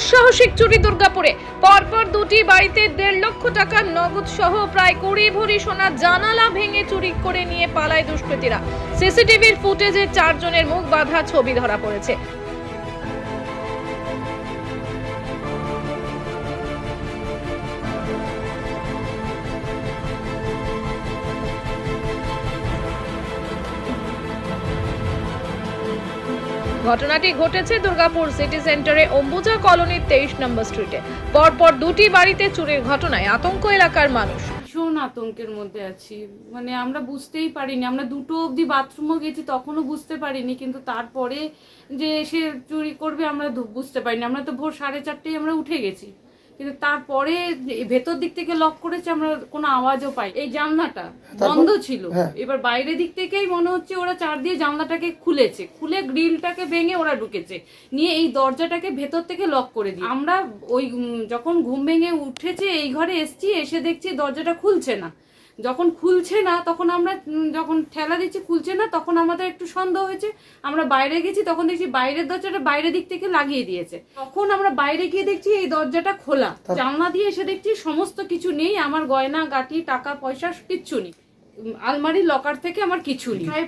দুঃসাহসিক চুরি দুর্গাপুরে। পরপর দুটি বাড়িতে দেড় লক্ষ টাকার নগদ সহ প্রায় কুড়ি ভরি সোনা জানালা ভেঙে চুরি করে নিয়ে পালায় দুষ্কৃতীরা। সিসিটিভির ফুটেজে চারজনের মুখ বাঁধা ছবি ধরা পড়েছে। ঘটনাটি ঘটেছে দুর্গাপুর সিটি সেন্টারে অম্বুজা কলোনির তেইশ নম্বর স্ট্রিটে। পরপর দুটি বাড়িতে চুরির ঘটনায় আতঙ্ক এলাকার মানুষ। ভীষণ আতঙ্কের মধ্যে আছি। মানে আমরা বুঝতেই পারিনি। আমরা দুটো অবধি বাথরুমও গেছি, তখনও বুঝতে পারিনি, কিন্তু তারপরে যে সে চুরি করবে আমরা বুঝতে পারিনি। আমরা তো ভোর সাড়ে চারটেই আমরা উঠে গেছি। কিন্তু তারপরে ভেতর দিক থেকে লক করেছে আমরা কোনো আওয়াজও পাই এই জানলাটা বন্ধ ছিল। এবার বাইরে দিক থেকেই মনে হচ্ছে ওরা চার দিয়ে জানলাটাকে খুলেছে। খুলে গ্রিলটাকে ভেঙে ওরা ঢুকেছে। নিয়ে এই দরজাটাকে ভেতর থেকে লক করে দিই আমরা ওই যখন ঘুম ভেঙে উঠেছে এই ঘরে এসছি এসে দেখছি দরজাটা খুলছে না। যখন খুলছে না তখন আমরা যখন ঠেলা দিচ্ছি খুলছে না তখন আমাদের একটু সন্দেহ হয়েছে। আমরা বাইরে গেছি তখন দেখছি বাইরের দরজাটা বাইরের দিক থেকে লাগিয়ে দিয়েছে। তখন আমরা বাইরে গিয়ে দেখছি এই দরজাটা খোলা। জানলা দিয়ে এসে দেখছি সমস্ত কিছু নেই আমার গয়না গাটি টাকা পয়সা কিচ্ছু নেই। আলমারি লকার থেকে আমার কিছু নেই। প্রায়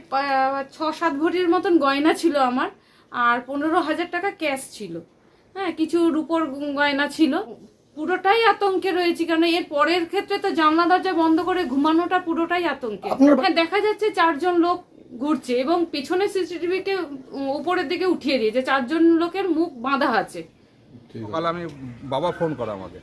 ছ সাত ভরির মতন গয়না ছিল আমার আর পনেরো হাজার টাকা ক্যাশ ছিল। হ্যাঁ কিছু রূপোর গয়না ছিল। পুরোটাই আতঙ্কে রয়েছি কারণ এর পরের ক্ষেত্রে তো জানলা দরজা বন্ধ করে ঘুমানোটা পুরোটাই আতঙ্কে। হ্যাঁ দেখা যাচ্ছে চারজন লোক ঘুরছে এবং পিছনে সিসিটিভিকে উপরের দিকে উঠিয়ে দিয়েছে চারজন লোকের মুখ বাঁধা আছে। সকালে আমি বাবা ফোন করে আমাকে।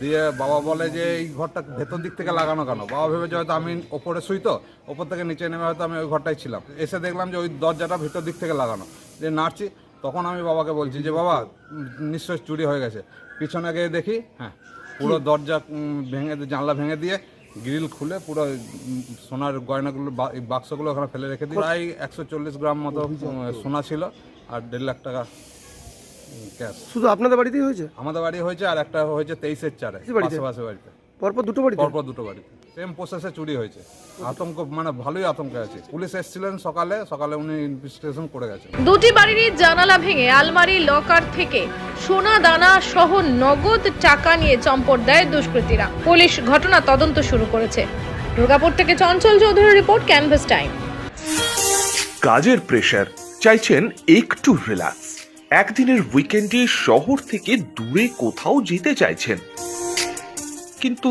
দিয়ে বাবা বলে যে এই ঘরটা ভেতর দিক থেকে লাগানো কেন? বাবা ভেবেছে হয়তো আমি ওপরে শুই তো ওপর থেকে নিচে নেমে হয়তো আমি ওই ঘরটাই ছিলাম। এসে দেখলাম যে ওই দরজাটা ভেতর দিক থেকে লাগানো। যে নাড়ছি তখন আমি বাবাকে বলছি যে বাবা উম, নিশ্চয়ই চুরি হয়ে গেছে। পিছনে গিয়ে দেখি হ্যাঁ পুরো দরজা ভেঙে জানলা ভেঙে দিয়ে গ্রিল খুলে পুরো সোনার গয়নাগুলো বাক্সগুলো ওখানে ফেলে রেখে দিই। প্রায় একশো চল্লিশ গ্রাম মতো সোনা ছিল আর দেড় লাখ টাকা ক্যাশ শুধু আপনাদের বাড়িতেই হয়েছে? আমাদের বাড়ি হয়েছে আর একটা হয়েছে তেইশের চারে বাড়িতে? পরপর দুটো বাড়ি পরপর দুটো বাড়িতে। সেম প্রসেসে চুরি হয়েছে। আতঙ্ক মানে ভালোই আতঙ্ক আছে। পুলিশ এসেছিলেন সকালে সকালে উনি ইনভেস্টিগেশন করে গেছেন। দুটি বাড়িরই জানালা ভেঙে আলমারি লকার থেকে সোনা দানা সহ নগদ টাকা নিয়ে চম্পট দেয় দুষ্কৃতীরা। পুলিশ ঘটনা তদন্ত শুরু করেছে। দুর্গাপুর থেকে চঞ্চল চৌধুরীর রিপোর্ট ক্যানভাস টাইম। কাজের প্রেশার চাইছেন একটু রিল্যাক্স। একদিনের উইকেন্ডে শহর থেকে দূরে কোথাও যেতে চাইছেন। কিন্তু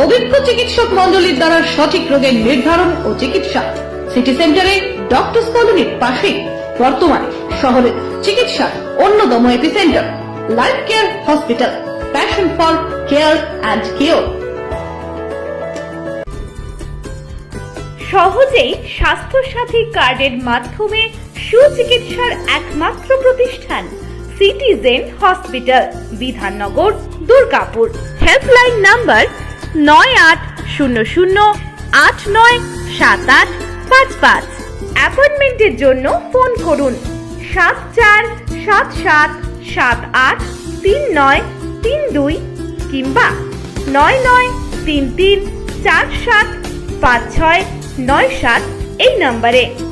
অভিজ্ঞ চিকিৎসক মন্ডলীর দ্বারা সঠিক রোগের নির্ধারণ ও চিকিৎসা। সিটি সেন্টারে ডক্টরস কলোনির পাশেই বর্তমানে শহরের চিকিৎসার অন্যতম epicentre, life care hospital, passion for care and cure. সহজেই স্বাস্থ্যসাথী কার্ডের মাধ্যমে সুচিকিৎসার একমাত্র প্রতিষ্ঠান citizen hospital, Bidhannagar, Durgapur. Helpline number নয় আট শূন্য শূন্য আট নয় সাত আট পাঁচ পাঁচ। অ্যাপয়েন্টমেন্টের জন্য ফোন করুন। সাত চার সাত সাত সাত আট তিন নয় তিন দুই কিংবা নয় নয় তিন তিন চার সাত পাঁচ ছয় নয় সাত এই নম্বরে।